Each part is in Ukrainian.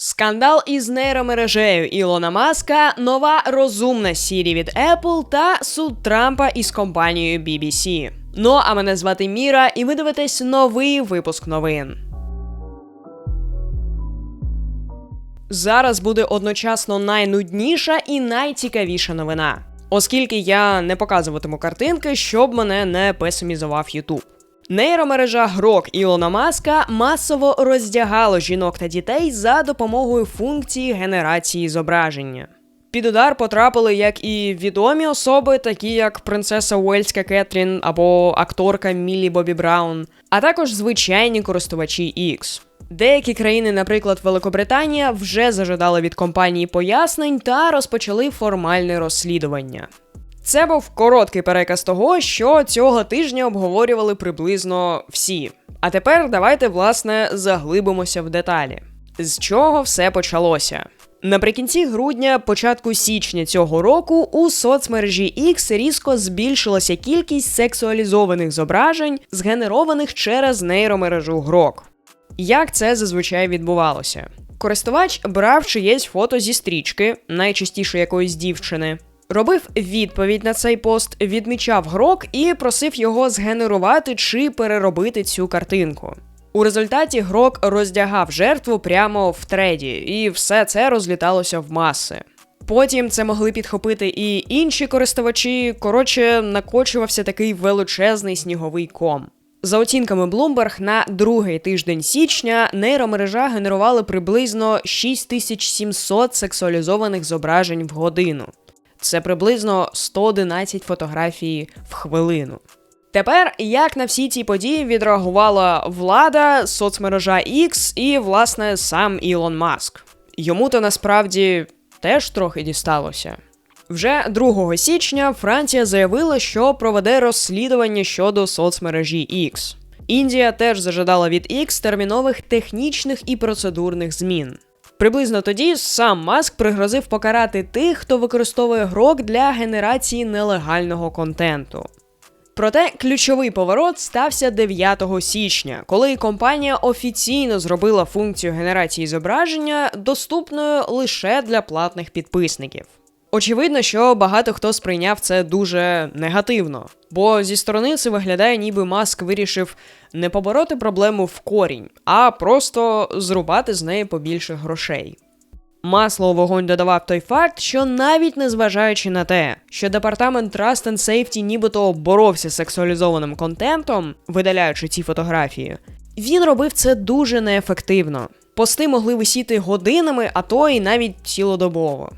Скандал із нейромережею Ілона Маска, нова розумна Сірі від Apple та суд Трампа із компанією BBC. Ну а мене звати Міра, і ви дивитесь новий випуск новин. Зараз буде одночасно найнудніша і найцікавіша новина, оскільки я не показуватиму картинки, щоб мене не песимізував Ютуб. Нейромережа Грок Ілона Маска масово роздягало жінок та дітей за допомогою функції генерації зображення. Під удар потрапили як і відомі особи, такі як принцеса Уельська Кетрін або акторка Міллі Бобі Браун, а також звичайні користувачі X. Деякі країни, наприклад, Великобританія, вже зажадали від компанії пояснень та розпочали формальне розслідування. Це був короткий переказ того, що цього тижня обговорювали приблизно всі. А тепер давайте власне заглибимося в деталі. З чого все почалося? Наприкінці грудня, початку січня цього року, у соцмережі X різко збільшилася кількість сексуалізованих зображень, згенерованих через нейромережу Грок. Як це зазвичай відбувалося? Користувач брав чиєсь фото зі стрічки, найчастіше якоїсь дівчини, робив відповідь на цей пост, відмічав грок і просив його згенерувати чи переробити цю картинку. У результаті грок роздягав жертву прямо в треді, і все це розліталося в маси. Потім це могли підхопити і інші користувачі. Коротше, накочувався такий величезний сніговий ком. За оцінками Bloomberg, на другий тиждень січня нейромережа генерувала приблизно 6700 сексуалізованих зображень в годину. Це приблизно 111 фотографій в хвилину. Тепер як на всі ці події відреагувала влада, соцмережа X і, власне, сам Ілон Маск. Йому то насправді теж трохи дісталося. Вже 2 січня Франція заявила, що проведе розслідування щодо соцмережі X. Індія теж зажадала від X термінових технічних і процедурних змін. Приблизно тоді сам Маск пригрозив покарати тих, хто використовує грок для генерації нелегального контенту. Проте ключовий поворот стався 9 січня, коли компанія офіційно зробила функцію генерації зображення доступною лише для платних підписників. Очевидно, що багато хто сприйняв це дуже негативно, бо зі сторони це виглядає, ніби маск вирішив не побороти проблему в корінь, а просто зрубати з неї побільше грошей. Масло у вогонь додавав той факт, що навіть незважаючи на те, що департамент Trust and Safety нібито боровся з сексуалізованим контентом, видаляючи ці фотографії, він робив це дуже неефективно. Пости могли висіти годинами, а то і навіть цілодобово.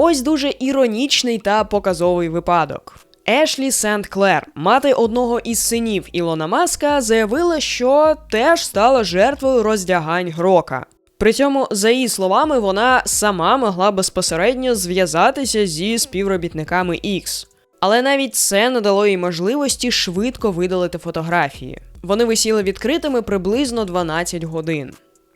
Ось дуже іронічний та показовий випадок. Ешлі Сент Клер, мати одного із синів Ілона Маска, заявила, що теж стала жертвою роздягань грока. При цьому, за її словами, вона сама могла безпосередньо зв'язатися зі співробітниками X. Але навіть це не дало їй можливості швидко видалити фотографії. Вони висіли відкритими приблизно 12 годин.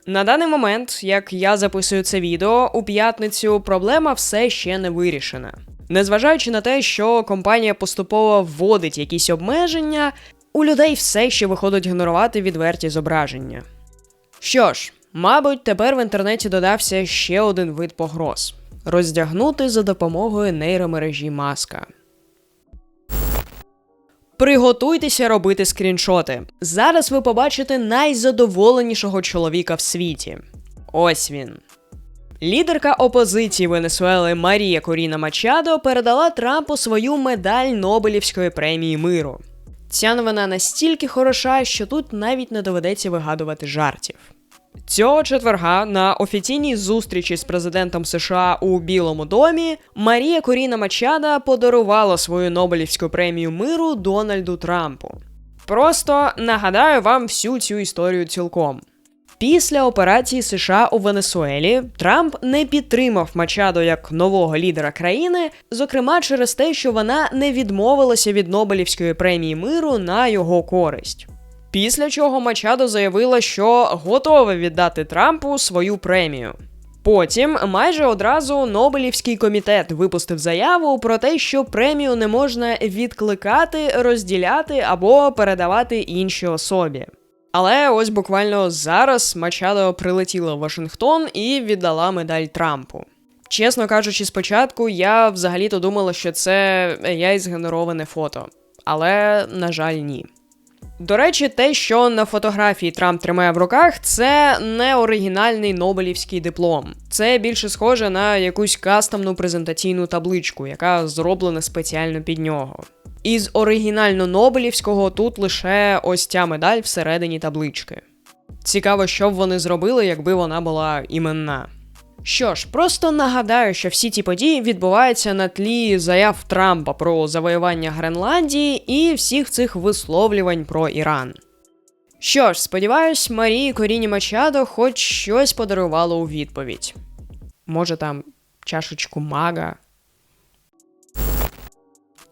На даний момент, як я записую це відео, у п'ятницю проблема все ще не вирішена. Незважаючи на те, що компанія поступово вводить якісь обмеження, у людей все ще виходить генерувати відверті зображення. Що ж, мабуть, тепер в інтернеті додався ще один вид погроз роздягнути за допомогою нейромережі маска. Приготуйтеся робити скріншоти. Зараз ви побачите найзадоволенішого чоловіка в світі. Ось він. Лідерка опозиції Венесуели Марія Коріна Мачадо передала Трампу свою медаль Нобелівської премії миру. Ця новина настільки хороша, що тут навіть не доведеться вигадувати жартів. Цього четверга на офіційній зустрічі з президентом США у Білому домі Марія Коріна Мачада подарувала свою Нобелівську премію миру Дональду Трампу. Просто нагадаю вам всю цю історію цілком. Після операції США у Венесуелі Трамп не підтримав Мачадо як нового лідера країни, зокрема через те, що вона не відмовилася від Нобелівської премії миру на його користь. Після чого Мачадо заявила, що готова віддати Трампу свою премію. Потім майже одразу Нобелівський комітет випустив заяву про те, що премію не можна відкликати, розділяти або передавати іншій особі. Але ось буквально зараз Мачадо прилетіла в Вашингтон і віддала медаль Трампу. Чесно кажучи, спочатку я взагалі-то думала, що це AI згенероване фото, але, на жаль, ні. До речі, те, що на фотографії Трамп тримає в руках, це не оригінальний Нобелівський диплом. Це більше схоже на якусь кастомну презентаційну табличку, яка зроблена спеціально під нього. Із оригінально Нобелівського тут лише ось ця медаль всередині таблички. Цікаво, що б вони зробили, якби вона була іменна. Що ж, просто нагадаю, що всі ці події відбуваються на тлі заяв Трампа про завоювання Гренландії і всіх цих висловлювань про Іран. Що ж, сподіваюсь, Марії Коріні Мачадо хоч щось подарувало у відповідь. Може, там чашечку мага.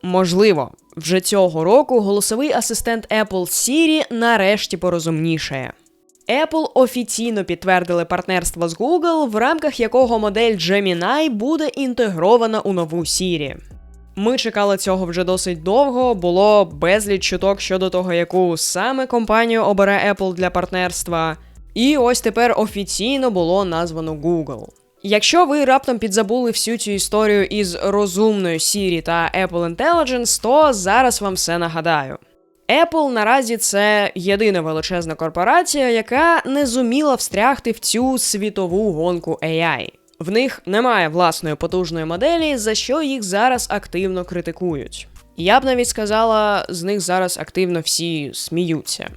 Можливо, вже цього року голосовий асистент Apple Siri нарешті порозумнішає. Apple офіційно підтвердили партнерство з Google, в рамках якого модель Gemini буде інтегрована у нову Siri. Ми чекали цього вже досить довго, було безліч чуток щодо того, яку саме компанію обере Apple для партнерства. І ось тепер офіційно було названо Google. Якщо ви раптом підзабули всю цю історію із розумною Siri та Apple Intelligence, то зараз вам все нагадаю. Apple наразі це єдина величезна корпорація, яка не зуміла встрягти в цю світову гонку AI. В них немає власної потужної моделі, за що їх зараз активно критикують. Я б навіть сказала, з них зараз активно всі сміються.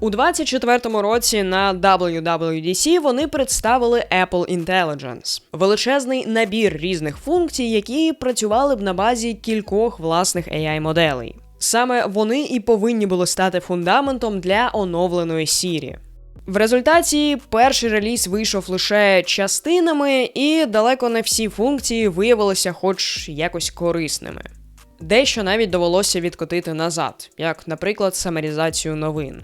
У 24-му році на WWDC вони представили Apple Intelligence величезний набір різних функцій, які працювали б на базі кількох власних AI моделей. Саме вони і повинні були стати фундаментом для оновленої Siri. В результаті перший реліз вийшов лише частинами, і далеко не всі функції виявилися хоч якось корисними. Дещо навіть довелося відкотити назад, як, наприклад, самарізацію новин.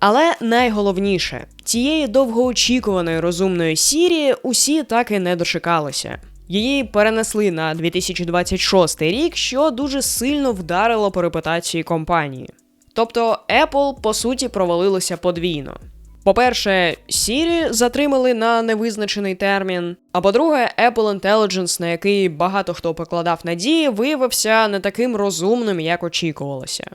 Але найголовніше, цієї довгоочікуваної розумної Сірі усі так і не дочекалися. Її перенесли на 2026 рік, що дуже сильно вдарило по репутації компанії. Тобто Apple по суті провалилося подвійно. По-перше, Siri затримали на невизначений термін. А по-друге, Apple Intelligence, на який багато хто покладав надії, виявився не таким розумним, як очікувалося.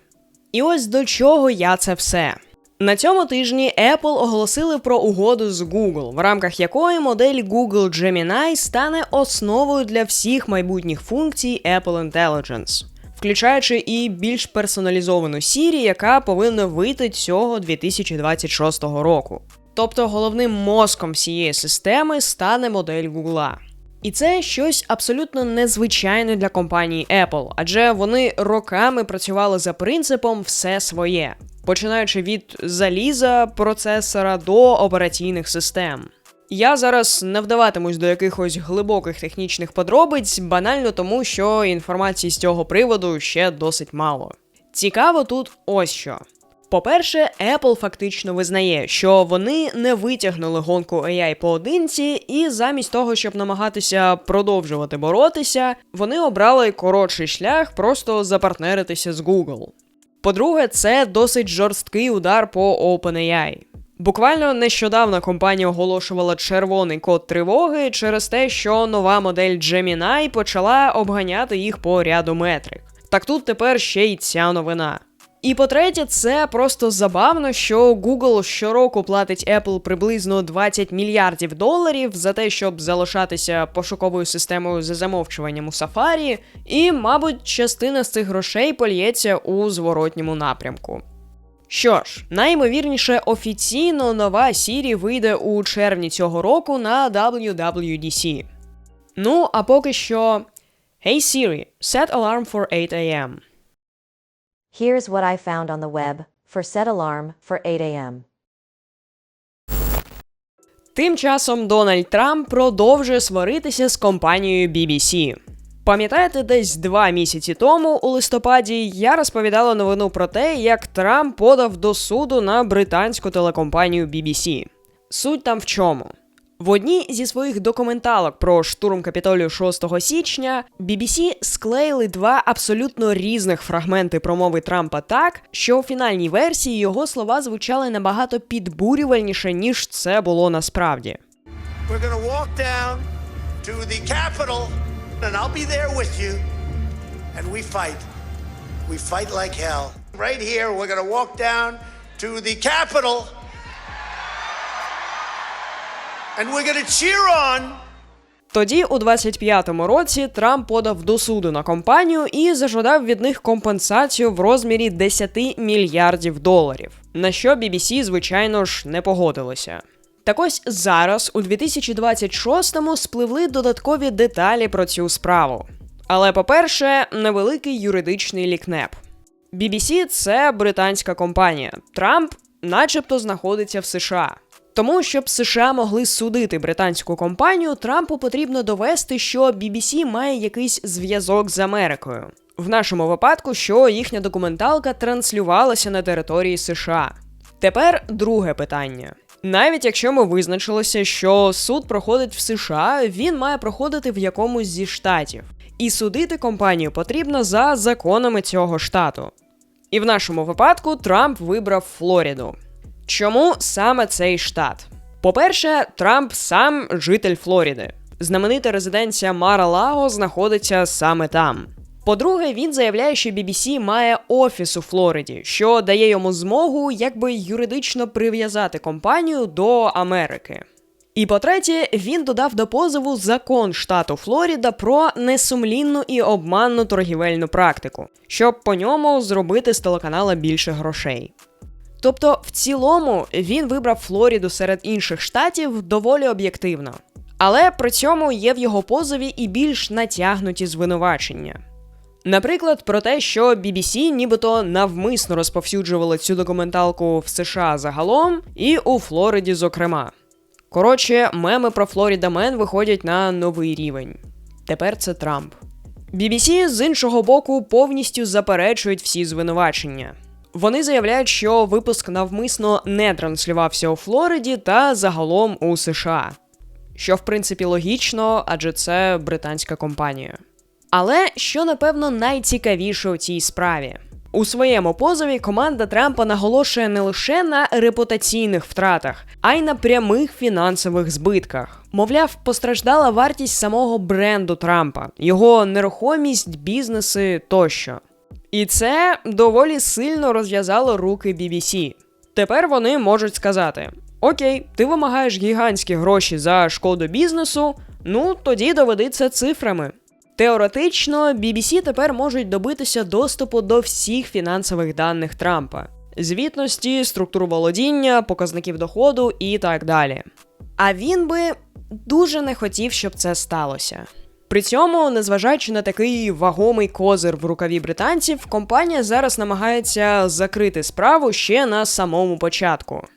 І ось до чого я це все. На цьому тижні Apple оголосили про угоду з Google, в рамках якої модель Google Gemini стане основою для всіх майбутніх функцій Apple Intelligence, включаючи і більш персоналізовану Siri, яка повинна вийти цього 2026 року. Тобто головним мозком всієї системи стане модель Google. І це щось абсолютно незвичайне для компанії Apple, адже вони роками працювали за принципом все своє починаючи від заліза, процесора до операційних систем. Я зараз не вдаватимусь до якихось глибоких технічних подробиць, банально тому, що інформації з цього приводу ще досить мало. Цікаво тут ось що. По-перше, Apple фактично визнає, що вони не витягнули гонку AI поодинці, і замість того, щоб намагатися продовжувати боротися, вони обрали коротший шлях просто запартнеритися з Google. По-друге, це досить жорсткий удар по OpenAI. Буквально нещодавно компанія оголошувала червоний код тривоги через те, що нова модель Gemini почала обганяти їх по ряду метрик. Так тут тепер ще й ця новина. І по-третє, це просто забавно, що Google щороку платить Apple приблизно 20 мільярдів доларів за те, щоб залишатися пошуковою системою за замовчуванням у Safari, і, мабуть, частина з цих грошей польється у зворотньому напрямку. Що ж, найімовірніше, офіційно нова Siri вийде у червні цього року на WWDC. Ну, а поки що. Hey Siri, set alarm for 8 am. Here's what I found on the web for set alarm for 8 a.m. Тим часом Дональд Трамп продовжує сваритися з компанією BBC. Пам'ятаєте, десь два місяці тому, у листопаді, я розповідала новину про те, як Трамп подав до суду на британську телекомпанію BBC. Суть там в чому? В одній зі своїх документалок про штурм Капітолію 6 січня BBC склеїли два абсолютно різних фрагменти промови Трампа так, що у фінальній версії його слова звучали набагато підбурювальніше, ніж це було насправді. We're to walk down to the Capitol, and I'll be there with you. And we fight. We fight like hell. Right here, we're to walk down to the Capitol, and we're to cheer on. Тоді, у 25-му році, Трамп подав до суду на компанію і зажадав від них компенсацію в розмірі 10 мільярдів доларів. На що BBC, звичайно ж, не погодилося. Так ось зараз, у 2026-му, спливли додаткові деталі про цю справу. Але, по-перше, невеликий юридичний лікнеп. BBC – це британська компанія. Трамп, начебто, знаходиться в США. Тому, щоб США могли судити британську компанію, Трампу потрібно довести, що BBC має якийсь зв'язок з Америкою. В нашому випадку, що їхня документалка транслювалася на території США. Тепер друге питання. Навіть якщо ми визначилися, що суд проходить в США, він має проходити в якомусь зі штатів. І судити компанію потрібно за законами цього штату. І в нашому випадку Трамп вибрав Флориду. Чому саме цей штат? По-перше, Трамп сам житель Флориди. Знаменита резиденція Мара Лаго знаходиться саме там. По-друге, він заявляє, що BBC має офіс у Флориді, що дає йому змогу якби юридично прив'язати компанію до Америки. І по-третє, він додав до позову закон штату Флоріда про несумлінну і обманну торгівельну практику, щоб по ньому зробити з телеканала більше грошей. Тобто, в цілому, він вибрав Флоріду серед інших штатів доволі об'єктивно. Але при цьому є в його позові і більш натягнуті звинувачення. Наприклад, про те, що BBC нібито навмисно розповсюджували цю документалку в США загалом і у Флориді, зокрема. Коротше, меми про Флоріда Мен виходять на новий рівень. Тепер це Трамп. BBC з іншого боку повністю заперечують всі звинувачення. Вони заявляють, що випуск навмисно не транслювався у Флориді та загалом у США. Що в принципі логічно, адже це британська компанія. Але що напевно найцікавіше у цій справі. У своєму позові команда Трампа наголошує не лише на репутаційних втратах, а й на прямих фінансових збитках. Мовляв, постраждала вартість самого бренду Трампа, його нерухомість, бізнеси тощо. І це доволі сильно розв'язало руки BBC. Тепер вони можуть сказати: Окей, ти вимагаєш гігантські гроші за шкоду бізнесу, ну тоді доведи це цифрами. Теоретично, BBC тепер можуть добитися доступу до всіх фінансових даних Трампа: звітності, структуру володіння, показників доходу і так далі. А він би дуже не хотів, щоб це сталося. При цьому, незважаючи на такий вагомий козир в рукаві британців, компанія зараз намагається закрити справу ще на самому початку.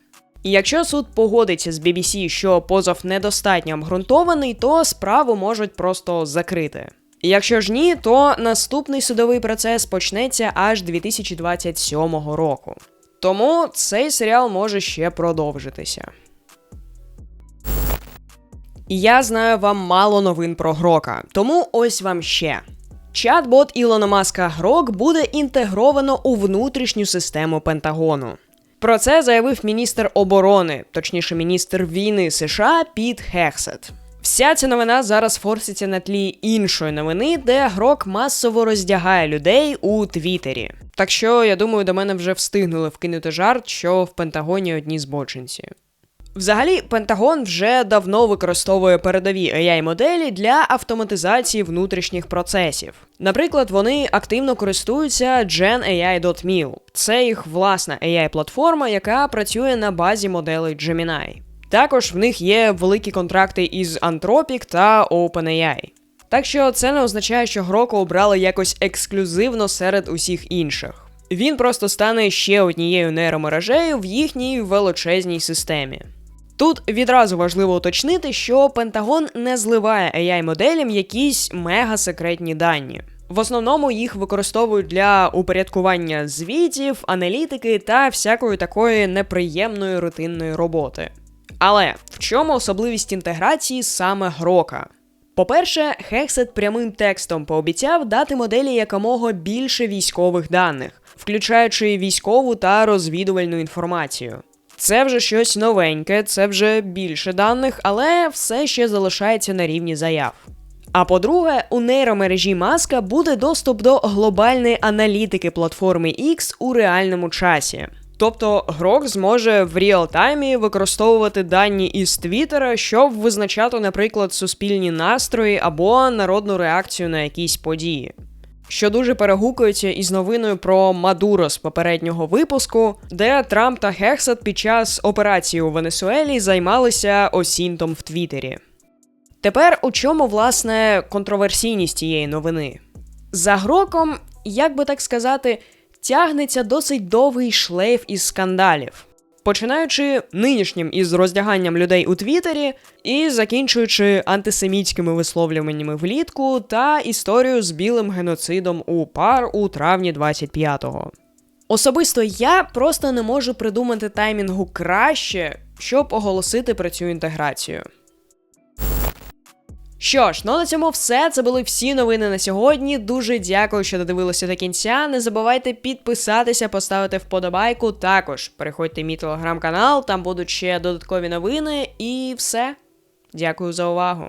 І якщо суд погодиться з BBC, що позов недостатньо обґрунтований, то справу можуть просто закрити. Якщо ж ні, то наступний судовий процес почнеться аж 2027 року. Тому цей серіал може ще продовжитися. Я знаю вам мало новин про Грока, тому ось вам ще. Чат-бот Ілона Маска Грок буде інтегровано у внутрішню систему Пентагону. Про це заявив міністр оборони, точніше, міністр війни США Піт Хексет. Вся ця новина зараз форситься на тлі іншої новини, де Грок масово роздягає людей у Твіттері. Так що, я думаю, до мене вже встигнули вкинути жарт, що в Пентагоні одні збочинці. Взагалі, Пентагон вже давно використовує передові AI-моделі для автоматизації внутрішніх процесів. Наприклад, вони активно користуються GenAI.mil. Це їх власна AI-платформа, яка працює на базі моделей Gemini. Також в них є великі контракти із Anthropic та OpenAI. Так що це не означає, що Гроко обрали якось ексклюзивно серед усіх інших. Він просто стане ще однією нейромережею в їхній величезній системі. Тут відразу важливо уточнити, що Пентагон не зливає AI-моделям якісь мега-секретні дані. В основному їх використовують для упорядкування звітів, аналітики та всякої такої неприємної рутинної роботи. Але в чому особливість інтеграції саме Грока? По-перше, Хексет прямим текстом пообіцяв дати моделі якомога більше військових даних, включаючи військову та розвідувальну інформацію. Це вже щось новеньке, це вже більше даних, але все ще залишається на рівні заяв. А по-друге, у нейромережі Маска буде доступ до глобальної аналітики платформи X у реальному часі. Тобто Грок зможе в реал-таймі використовувати дані із Твіттера, щоб визначати, наприклад, суспільні настрої або народну реакцію на якісь події. Що дуже перегукується із новиною про Мадуро з попереднього випуску, де Трамп та Хексет під час операції у Венесуелі займалися осінтом в Твіттері. Тепер у чому власне контроверсійність цієї новини? За гроком, як би так сказати, тягнеться досить довгий шлейф із скандалів. Починаючи нинішнім із роздяганням людей у Твіттері і закінчуючи антисемітськими висловлюваннями влітку та історію з білим геноцидом у пар у травні 25-го. Особисто я просто не можу придумати таймінгу краще, щоб оголосити про цю інтеграцію. Що ж, ну на цьому все. Це були всі новини на сьогодні. Дуже дякую, що додивилися до кінця. Не забувайте підписатися, поставити вподобайку. Також переходьте в мій телеграм-канал, там будуть ще додаткові новини. І все. Дякую за увагу.